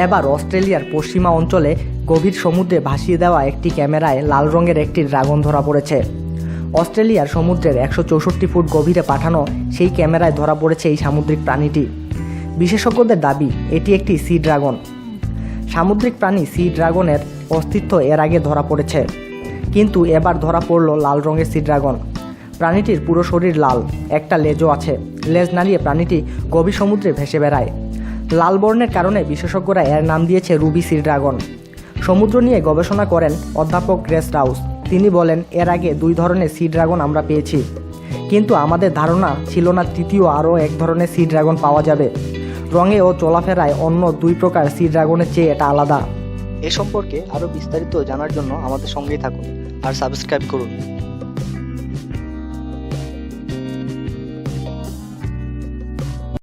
এবার অস্ট্রেলিয়ার পশ্চিমা অঞ্চলে গভীর সমুদ্রে ভাসিয়ে দেওয়া একটি ক্যামেরায় লাল রঙের একটি ড্রাগন ধরা পড়েছে। অস্ট্রেলিয়ার সমুদ্রের একশো চৌষট্টি ফুট গভীরে পাঠানো সেই ক্যামেরায় ধরা পড়েছে এই সামুদ্রিক প্রাণীটি। বিশেষজ্ঞদের দাবি, এটি একটি সি ড্রাগন। সামুদ্রিক প্রাণী সি ড্রাগনের অস্তিত্ব এর আগে ধরা পড়েছে। কিন্তু এবার ধরা পড়ল লাল রঙের সি ড্রাগন। প্রাণীটির পুরো শরীর লাল, একটা লেজও আছে। লেজ নাড়িয়ে প্রাণীটি গভীর সমুদ্রে ভেসে বেড়ায়। লাল বর্ণের কারণে বিশেষজ্ঞরা এর নাম দিয়েছে রুবি সি ড্রাগন। সমুদ্র নিয়ে গবেষণা করেন অধ্যাপক গ্রেস রাউস। তিনি বলেন, এর আগে দুই ধরনের সি ড্রাগন আমরা পেয়েছি। কিন্তু আমাদের ধারণা ছিল না তৃতীয় আরও এক ধরনের সি ড্রাগন পাওয়া যাবে। রঙে ও চলাফেরায় অন্য দুই প্রকার সি ড্রাগনের চেয়ে এটা আলাদা। এ সম্পর্কে আরও বিস্তারিত জানার জন্য আমাদের সঙ্গেই থাকুন আর সাবস্ক্রাইব করুন।